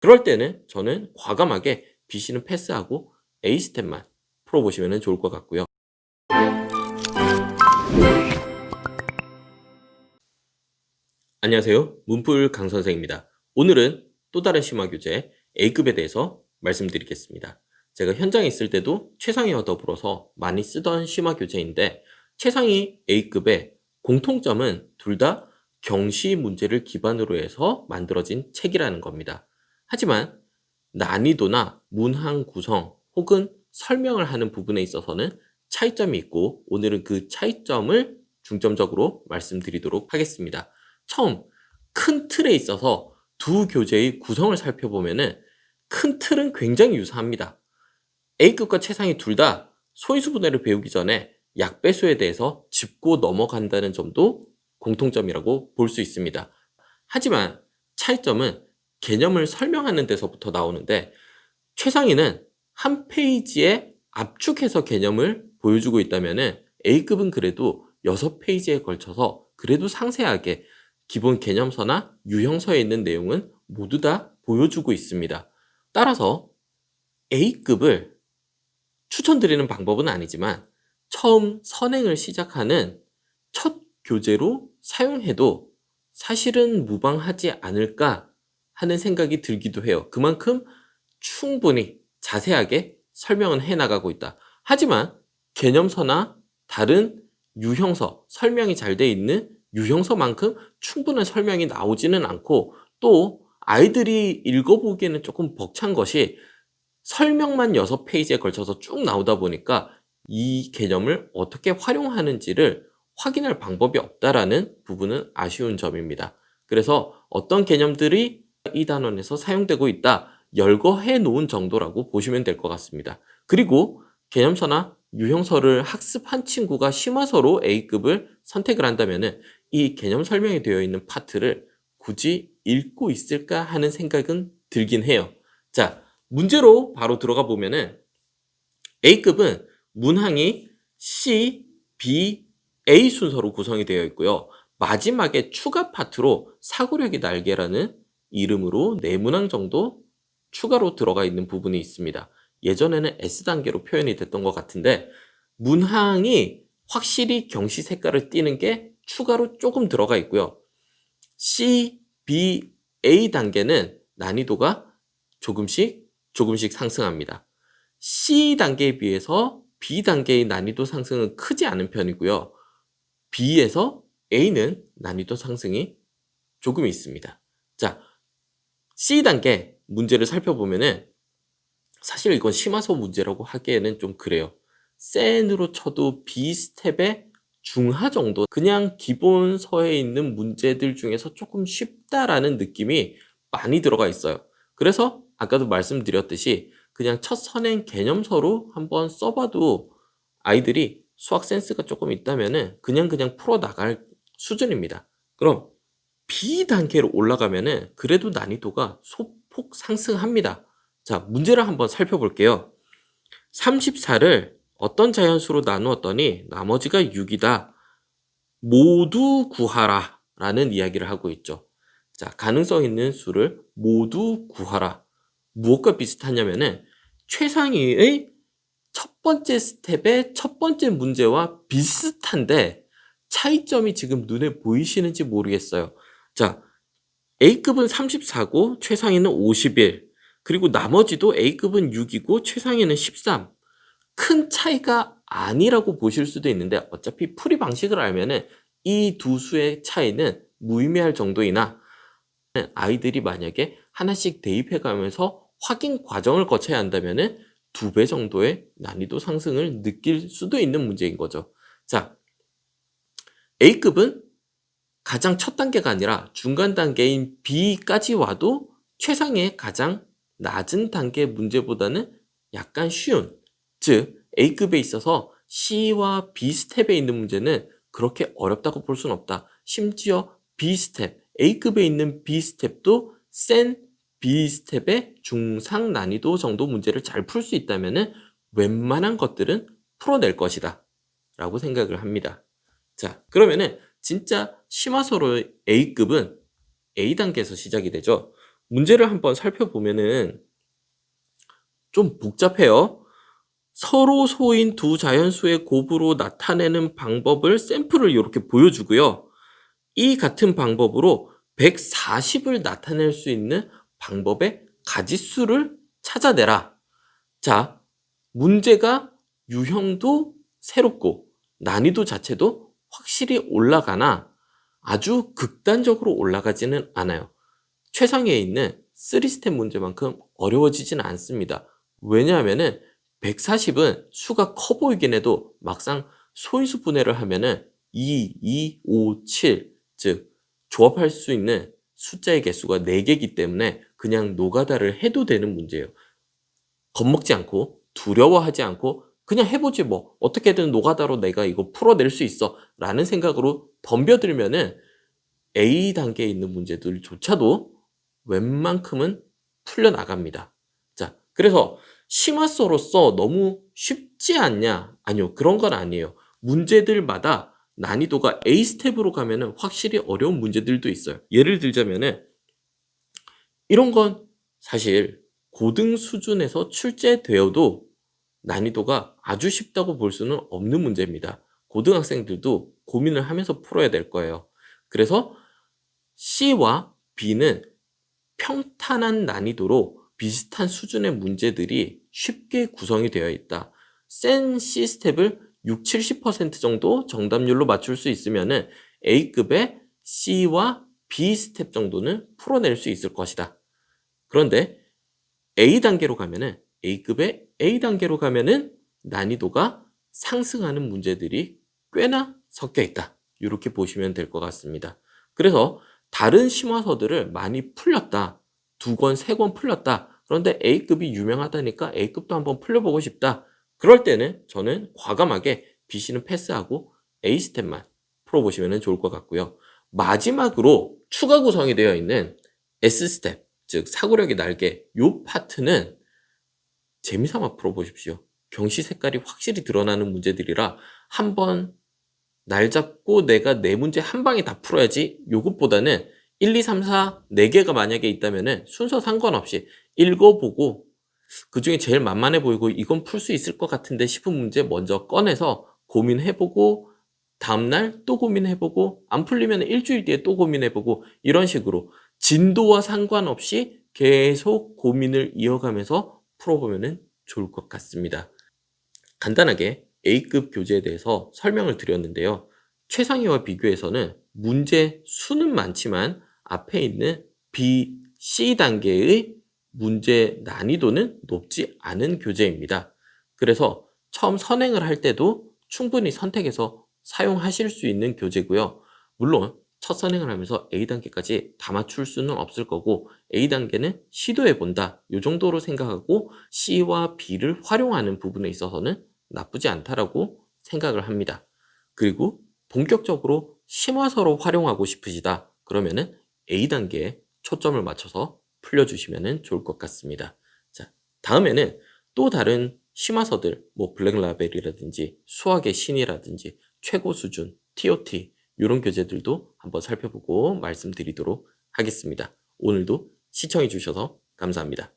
그럴 때는 저는 과감하게 BC는 패스하고 A 스텝만 풀어보시면 좋을 것 같고요. 안녕하세요. 문풀 강 선생입니다. 오늘은 또 다른 심화 교재 A급에 대해서 말씀드리겠습니다. 제가 현장에 있을 때도 최상위와 더불어서 많이 쓰던 심화 교재인데 최상위 A급의 공통점은 둘 다 경시 문제를 기반으로 해서 만들어진 책이라는 겁니다. 하지만 난이도나 문항 구성 혹은 설명을 하는 부분에 있어서는 차이점이 있고 오늘은 그 차이점을 중점적으로 말씀드리도록 하겠습니다. 처음 큰 틀에 있어서 두 교재의 구성을 살펴보면은 큰 틀은 굉장히 유사합니다. A급과 최상위 둘 다 소인수 분해를 배우기 전에 약배수에 대해서 짚고 넘어간다는 점도 공통점이라고 볼 수 있습니다. 하지만 차이점은 개념을 설명하는 데서부터 나오는데 최상위는 한 페이지에 압축해서 개념을 보여주고 있다면은 A급은 그래도 6페이지에 걸쳐서 그래도 상세하게 기본 개념서나 유형서에 있는 내용은 모두 다 보여주고 있습니다. 따라서 A급을 추천드리는 방법은 아니지만 처음 선행을 시작하는 첫 교재로 사용해도 사실은 무방하지 않을까 하는 생각이 들기도 해요. 그만큼 충분히 자세하게 설명은 해 나가고 있다. 하지만 개념서나 다른 유형서, 설명이 잘 돼 있는 유형서만큼 충분한 설명이 나오지는 않고 또 아이들이 읽어보기에는 조금 벅찬 것이 설명만 6페이지에 걸쳐서 쭉 나오다 보니까 이 개념을 어떻게 활용하는지를 확인할 방법이 없다라는 부분은 아쉬운 점입니다. 그래서 어떤 개념들이 이 단원에서 사용되고 있다, 열거해 놓은 정도라고 보시면 될 것 같습니다. 그리고 개념서나 유형서를 학습한 친구가 심화서로 A급을 선택을 한다면 이 개념 설명이 되어 있는 파트를 굳이 읽고 있을까 하는 생각은 들긴 해요. 자, 문제로 바로 들어가 보면은 A급은 문항이 C, B, A 순서로 구성이 되어 있고요. 마지막에 추가 파트로 사고력이 날개라는 이름으로 네 문항 정도 추가로 들어가 있는 부분이 있습니다. 예전에는 S단계로 표현이 됐던 것 같은데 문항이 확실히 경시 색깔을 띠는 게 추가로 조금 들어가 있고요. C, B, A 단계는 난이도가 조금씩 조금씩 상승합니다. C 단계에 비해서 B 단계의 난이도 상승은 크지 않은 편이고요. B에서 A는 난이도 상승이 조금 있습니다. 자, C 단계 문제를 살펴보면은 사실 이건 심화서 문제라고 하기에는 좀 그래요. 센으로 쳐도 B 스텝의 중하 정도 그냥 기본 서에 있는 문제들 중에서 조금 쉽다라는 느낌이 많이 들어가 있어요. 그래서 아까도 말씀드렸듯이 그냥 첫 선행 개념서로 한번 써봐도 아이들이 수학 센스가 조금 있다면은 그냥 그냥 풀어 나갈 수준입니다. 그럼 B 단계로 올라가면은 그래도 난이도가 소폭 상승합니다. 자, 문제를 한번 살펴볼게요. 34를 어떤 자연수로 나누었더니 나머지가 6이다. 모두 구하라. 라는 이야기를 하고 있죠. 자, 가능성 있는 수를 모두 구하라. 무엇과 비슷하냐면은 최상위의 첫 번째 스텝의 첫 번째 문제와 비슷한데 차이점이 지금 눈에 보이시는지 모르겠어요. 자, A급은 34고 최상위는 51. 그리고 나머지도 A급은 6이고 최상위는 13. 큰 차이가 아니라고 보실 수도 있는데 어차피 풀이 방식을 알면은 이 두 수의 차이는 무의미할 정도이나 아이들이 만약에 하나씩 대입해 가면서 확인 과정을 거쳐야 한다면은 두 배 정도의 난이도 상승을 느낄 수도 있는 문제인 거죠. 자, A급은 가장 첫 단계가 아니라 중간 단계인 B까지 와도 최상의 가장 낮은 단계 문제보다는 약간 쉬운, 즉 A급에 있어서 C와 B 스텝에 있는 문제는 그렇게 어렵다고 볼 수는 없다. 심지어 B 스텝, A급에 있는 B 스텝도 센 B 스텝의 중상 난이도 정도 문제를 잘 풀 수 있다면은 웬만한 것들은 풀어낼 것이다. 라고 생각을 합니다. 자, 그러면은 진짜 심화서로 A급은 A 단계에서 시작이 되죠. 문제를 한번 살펴보면은 좀 복잡해요. 서로 소인 두 자연수의 곱으로 나타내는 방법을 샘플을 이렇게 보여주고요. 이 같은 방법으로 140을 나타낼 수 있는 방법의 가지수를 찾아내라. 자, 문제가 유형도 새롭고 난이도 자체도 확실히 올라가나 아주 극단적으로 올라가지는 않아요. 최상위에 있는 3스텝 문제만큼 어려워지진 않습니다. 왜냐하면은 140은 수가 커 보이긴 해도 막상 소인수 분해를 하면은 2, 2, 5, 7, 즉 조합할 수 있는 숫자의 개수가 4개이기 때문에 그냥 노가다를 해도 되는 문제예요. 겁먹지 않고 두려워하지 않고 그냥 해보지 뭐 어떻게든 노가다로 내가 이거 풀어낼 수 있어 라는 생각으로 덤벼들면은 A 단계에 있는 문제들조차도 웬만큼은 풀려나갑니다. 자, 그래서 심화서로서 너무 쉽지 않냐? 아니요, 그런 건 아니에요. 문제들마다 난이도가 A 스텝으로 가면은 확실히 어려운 문제들도 있어요. 예를 들자면은 이런 건 사실 고등 수준에서 출제되어도 난이도가 아주 쉽다고 볼 수는 없는 문제입니다. 고등학생들도 고민을 하면서 풀어야 될 거예요. 그래서 C와 B는 평탄한 난이도로 비슷한 수준의 문제들이 쉽게 구성이 되어 있다. 센 C 스텝을 6, 70% 정도 정답률로 맞출 수 있으면은 A급의 C와 B 스텝 정도는 풀어낼 수 있을 것이다. 그런데 A 단계로 가면 은 A급의 A 단계로 가면은 난이도가 상승하는 문제들이 꽤나 섞여 있다. 이렇게 보시면 될 것 같습니다. 그래서 다른 심화서들을 많이 풀렸다. 두 권, 세 권 풀렸다. 그런데 A급이 유명하다니까 A급도 한번 풀려보고 싶다. 그럴 때는 저는 과감하게 B씨는 패스하고 A 스텝만 풀어보시면 좋을 것 같고요. 마지막으로 추가 구성이 되어 있는 S 스텝, 즉 사고력의 날개 요 파트는 재미삼아 풀어보십시오. 경시 색깔이 확실히 드러나는 문제들이라 한 번 날 잡고 내가 네 문제 한 방에 다 풀어야지 요것보다는 1, 2, 3, 4, 4개가 만약에 있다면은 순서 상관없이 읽어보고 그 중에 제일 만만해 보이고 이건 풀 수 있을 것 같은데 싶은 문제 먼저 꺼내서 고민해보고 다음날 또 고민해보고 안 풀리면 일주일 뒤에 또 고민해보고 이런 식으로 진도와 상관없이 계속 고민을 이어가면서 풀어보면 좋을 것 같습니다. 간단하게 A급 교재에 대해서 설명을 드렸는데요. 최상위와 비교해서는 문제 수는 많지만 앞에 있는 B, C 단계의 문제 난이도는 높지 않은 교재입니다. 그래서 처음 선행을 할 때도 충분히 선택해서 사용하실 수 있는 교재고요. 물론 첫 선행을 하면서 A 단계까지 다 맞출 수는 없을 거고 A 단계는 시도해 본다. 이 정도로 생각하고 C와 B를 활용하는 부분에 있어서는 나쁘지 않다라고 생각을 합니다. 그리고 본격적으로 심화서로 활용하고 싶으시다. 그러면은 A 단계에 초점을 맞춰서 풀려주시면 좋을 것 같습니다. 자, 다음에는 또 다른 심화서들, 뭐 블랙라벨이라든지 수학의 신이라든지 최고 수준, TOT 이런 교재들도 한번 살펴보고 말씀드리도록 하겠습니다. 오늘도 시청해 주셔서 감사합니다.